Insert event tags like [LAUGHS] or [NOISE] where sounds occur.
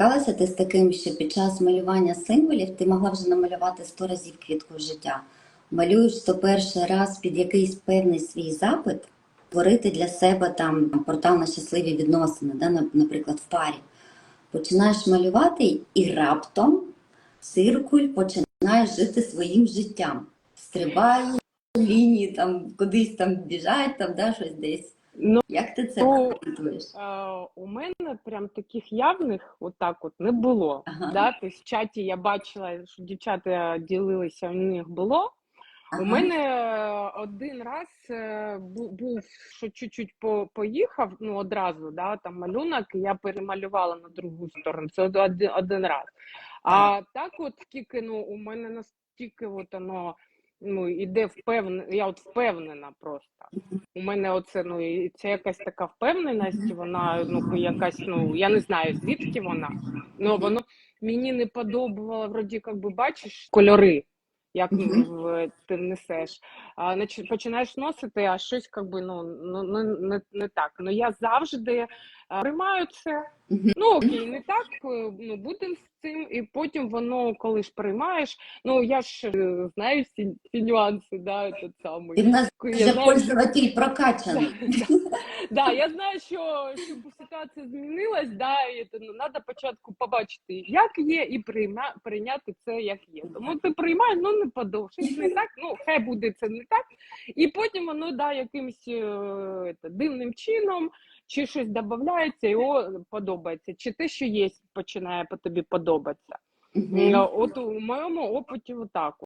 стикалася ти з таким, що під час малювання символів ти могла вже намалювати сто разів квітку життя. Малюєш то перший раз під якийсь певний свій запит, творити для себе там портал на щасливі відносини, да, наприклад, в парі. Починаєш малювати і раптом циркуль починає жити своїм життям. Стрибає лінії, там кудись там біжать, там да, щось десь. Ну, Як ти це Ну. Е, у мене прям таких явних отак от не було. Ага. Да? Тобто в чаті я бачила, що дівчата ділилися, у них було. Ага. У мене один раз е, був, що чуть-чуть по- поїхав, ну одразу, да, там малюнок, і я перемалювала на другу сторону. Це один, один раз. А так, от тільки ну, у мене настільки от воно ну, іде впевнена, я от впевнена просто. У мене оце, ну, і це якась така впевненість, вона, ну, якась, ну, я не знаю, звідки вона. Ну, воно мені не подобало, вроді, як би бачиш, кольори, як в- ти несеш. А, починаєш носити, а щось, як би, ну, ну, ну, не, не так. Ну, я завжди а, приймаю це. Ну, окей, не так, е, ну, будемо з цим, і потім воно, коли ж приймаєш, ну, я ж е, знаю всі, всі нюанси, да, этот самий. Ти в нас Я вже знаю, пользователь прокачаний. [LAUGHS] Да, я знаю, що, що ситуація змінилась, да, і ну, треба спочатку побачити, як є, і прийма, прийняти це як є. Тому ти приймаєш, ну не щось не так, ну хай буде це не так. І потім воно да, якимось е, дивним чином, чи щось додається, його подобається, чи те, що є, починає по тобі подобатися. Е, От у моєму опиті отак.